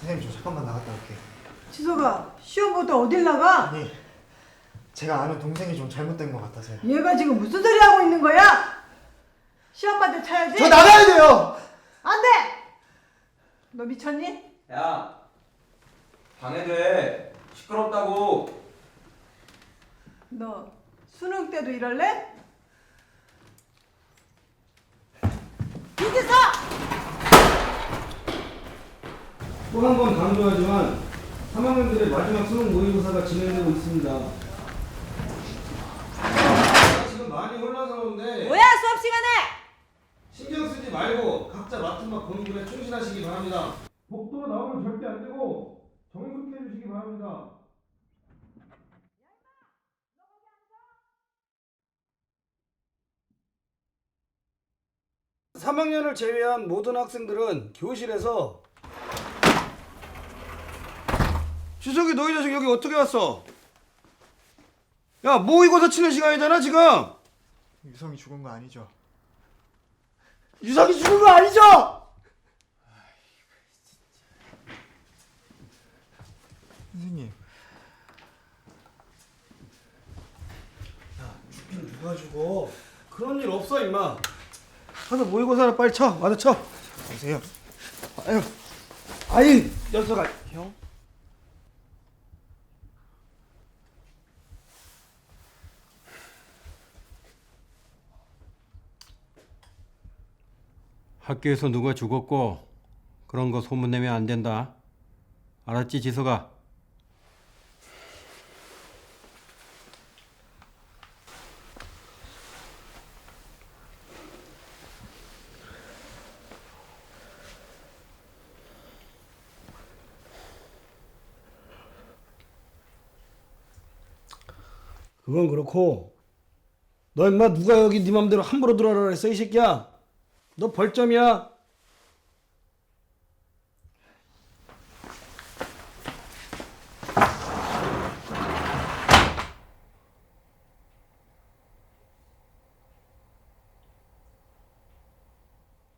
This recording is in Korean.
선생님 저 잠깐만 나갔다 올게요. 지석아 시험부터 어딜 나가? 아니 제가 아는 동생이 좀 잘못된 것 같아서요. 얘가 지금 무슨 소리 하고 있는 거야? 시험반대 차야지. 저 나가야 돼요. 안 돼. 너 미쳤니? 야 방해돼 시끄럽다고 너 수능 때도 이럴래? 이지석! 또 한 번 강조하지만 3학년들의 마지막 수능 모의고사가 진행되고 있습니다. 지금 많이 혼란스러운데 뭐야 수업 시간에? 신경 쓰지 말고 각자 맡은 바 공부에 충실하시기 바랍니다. 복도로 나오면 절대 안 되고 정숙해 주시기 바랍니다. (3학년을) 제외한 모든 학생들은 교실에서 주석이 너희 자식 여기 어떻게 왔어? 야 모의고사 치는 시간이잖아 지금 유성이 죽은 거 아니죠? 유석이 죽은 거 아니죠? 선생님 죽긴 누가 죽어 그런 일 없어 임마 가서 모의고사나 빨리 쳐 와서 쳐 보세요. 아유 아이 녀석아 형 학교에서 누가 죽었고 그런 거 소문내면 안 된다. 알았지, 지석아? 그건 그렇고 너 임마 누가 여기 네 맘대로 함부로 들어라 그랬어 이 새끼야 너 벌점이야